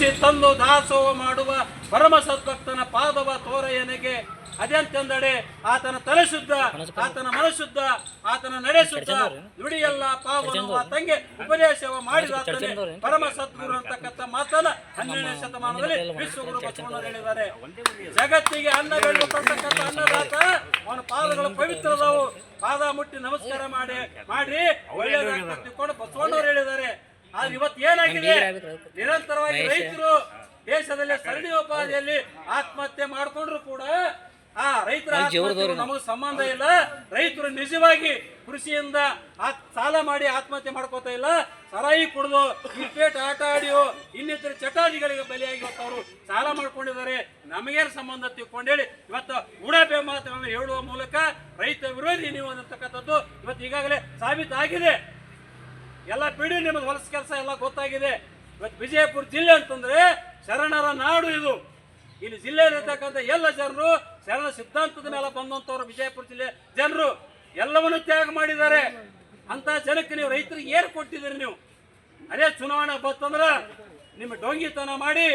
ಕೃಷಿ ತಂದು ದಾಸೋಹ ಮಾಡುವ ಪರಮ ಸದ್ಭಕ್ತನ ಪಾದವ ತೋರಯ್ಯನಿಗೆ ಅದೆಂತೆಂದಡೆ ಆತನ ತಲೆ ಶುದ್ಧ ಆತನ ಮನಶುದ್ಧ ಆತನ ನಡೆ ಶುದ್ಧ ನುಡಿಯಲ್ಲ ಪಾವನವ ತಂಗೆ ಉಪದೇಶವ ಮಾಡಿದ ಪರಮ ಸದ್ಗುರು ಅಂತಕ್ಕಂಥ ಮಾತನ ಹನ್ನೆರಡನೇ ಶತಮಾನದಲ್ಲಿ ವಿಶ್ವಗುರು ಬಸವಣ್ಣರು ಹೇಳಿದ್ದಾರೆ ಜಗತ್ತಿಗೆ ಅನ್ನ ಬೆಳೆಯತಕ್ಕಂಥ ಅನ್ನದಾತ ಅವನ ಪಾದಗಳು ಪವಿತ್ರದವು ಪಾದ ಮುಟ್ಟಿ ನಮಸ್ಕಾರ ಮಾಡಿ ಮಾಡಿ ಒಳ್ಳೆಯದಾಗಿ ತಿಳ್ಕೊಂಡು ಬಸವಣ್ಣವ್ರು ಹೇಳಿದ್ದಾರೆ ಆದ್ರೆ ಇವತ್ತು ಏನಾಗಿದೆ? ನಿರಂತರವಾಗಿ ರೈತರು ದೇಶದಲ್ಲಿ ಸರಣಿ ಉಪಾಧಿಯಲ್ಲಿ ಆತ್ಮಹತ್ಯೆ ಮಾಡ್ಕೊಂಡ್ರು ಕೂಡ ಆ ರೈತರ ನಮಗೆ ಸಂಬಂಧ ಇಲ್ಲ. ರೈತರು ನಿಜವಾಗಿ ಕೃಷಿಯಿಂದ ಸಾಲ ಮಾಡಿ ಆತ್ಮಹತ್ಯೆ ಮಾಡ್ಕೋತಾ ಇಲ್ಲ. ಸರಾಯಿ ಕುಡಿದು ಕ್ರಿಕೆಟ್ ಆಟ ಆಡಿಯೋ ಇನ್ನಿತರ ಚಟಾದಿಗಳಿಗೆ ಬಲಿಯಾಗಿ ಇವತ್ತು ಅವರು ಸಾಲ ಮಾಡ್ಕೊಂಡಿದ್ದಾರೆ. ನಮಗೇನು ಸಂಬಂಧ ತಿಳ್ಕೊಂಡೇಳಿ ಇವತ್ತು ಉಡಾಪೆ ಮಾತುಗಳನ್ನು ಹೇಳುವ ಮೂಲಕ ರೈತ ವಿರೋಧಿ ನೀವು ಅನ್ನತಕ್ಕಂಥದ್ದು ಇವತ್ತು ಈಗಾಗಲೇ ಸಾಬೀತಾಗಿದೆ. ಎಲ್ಲ ಪಿಡಿ ನಿಮಗೆ ಹೊಲಸ ಕೆಲಸ ಎಲ್ಲ ಗೊತ್ತಾಗಿದೆ. ಇವತ್ತು ವಿಜಯಪುರ ಜಿಲ್ಲೆ ಅಂತಂದ್ರೆ ಶರಣರ ನಾಡು ಇದು. ಇಲ್ಲಿ ಜಿಲ್ಲೆಯಲ್ಲಿರ್ತಕ್ಕಂಥ ಎಲ್ಲ ಜನರು ಶರಣ ಸಿದ್ಧಾಂತದ ಮೇಲೆ ಬಂದಂಥವ್ರು ವಿಜಯಪುರ ಜಿಲ್ಲೆ ಜನರು. ಎಲ್ಲವನ್ನು ತ್ಯಾಗ ಮಾಡಿದ್ದಾರೆ. ಅಂತ ಜನಕ್ಕೆ ನೀವು ರೈತರಿಗೆ ಏನು ಕೊಟ್ಟಿದ್ದೀರಿ ನೀವು. ಅದೇ ಚುನಾವಣೆ ಬಂತಂದ್ರೆ ನಿಮ್ಮ ಡೊಂಗಿತನ ಮಾಡಿ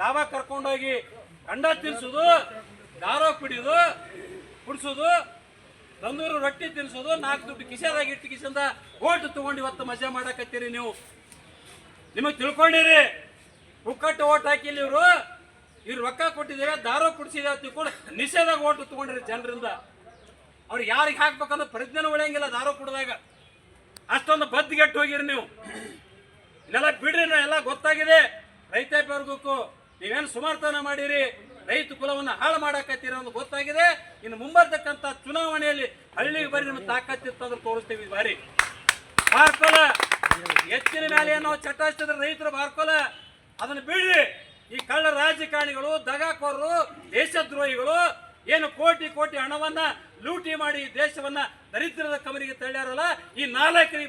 ದಾವಾ ಕರ್ಕೊಂಡೋಗಿ ಅಂಡ ತಿನ್ಸೋದು, ದಾರ ಕುಡಿಯೋದು ಕುಡಿಸೋದು ತಂದೂರು ರೊಟ್ಟಿ ತಿನ್ಸೋದು, ನಾಲ್ಕು ದುಡ್ಡು ಕಿಸೆದಾಗ ಇಟ್ಟು ಕಿಸೆಂದ ಓಟ್ ತಗೊಂಡು ಇವತ್ತು ಮಜಾ ಮಾಡಕತ್ತೀರಿ ನೀವು. ನಿಮಗೆ ತಿಳ್ಕೊಂಡಿರಿ, ಹುಕ್ಕಟ್ಟು ಓಟ್ ಹಾಕಿಲ್ಲ ಇವರು. ಇವ್ರು ರೊಕ್ಕ ಕೊಟ್ಟಿದ್ದೇವೆ ದಾರ ಕುಡಿಸಿದೇವೆ ತಿಳ್ಕೊಂಡು ನಿಷೇಧಾಗ ಓಟ್ ತಗೊಂಡಿರಿ ಜನರಿಂದ. ಅವ್ರಿಗೆ ಯಾರಿಗೆ ಹಾಕ್ಬೇಕಂದ್ರೆ ಪ್ರಜ್ಞೆ ಉಳಿಯಂಗಿಲ್ಲ ದಾರ ಕುಡಿದಾಗ. ಅಷ್ಟೊಂದು ಬದ್ದಿಗೆಟ್ಟು ಹೋಗಿರಿ ನೀವು. ಇದೆಲ್ಲ ಬಿಡ್ರಿ ಎಲ್ಲ ಗೊತ್ತಾಗಿದೆ. ರೈತಾಪಿ ವರ್ಗಕ್ಕೂ ನೀವೇನು ಸುಮಾರ್ತನ ಮಾಡಿರಿ? ರೈತ ಕುಲವನ್ನು ಹಾಳು ಮಾಡಾಕತ್ತೀರ ಅನ್ನೋದು ಗೊತ್ತಾಗಿದೆ. ಇನ್ನು ಮುಂಬರ್ತಕ್ಕಂಥ ಚುನಾವಣೆಯಲ್ಲಿ ಹಳ್ಳಿಗೆ ಬರೀ ನಿಮ್ಮ ತಾಕತ್ತಿತ್ತಂದ್ರೆ ತೋರಿಸ್ತೀವಿ ಈ ಬಾರಿ. ಬಾರ್ಕೋಲ ಹೆಚ್ಚಿನ ಮೇಲೆ ಏನೋ ಚಟ ಹಚ್ಚಿದ್ರೆ ರೈತರು ಬಾರ್ಕೋಲ. ಅದನ್ನು ಬಿಡ್ರಿ. ಈ ಕಳ್ಳ ರಾಜಕಾರಣಿಗಳು, ದಗಾಕೋರರು, ದೇಶದ್ರೋಹಿಗಳು, ಏನು ಕೋಟಿ ಕೋಟಿ ಹಣವನ್ನ ಲೂಟಿ ಮಾಡಿ ದೇಶವನ್ನ ದರಿದ್ರದ ಕಮರಿಗೆ ತಳ್ಳ್ಯಾರಲ್ಲ, ಈ ನಾಲ್ಕರಿಗೆ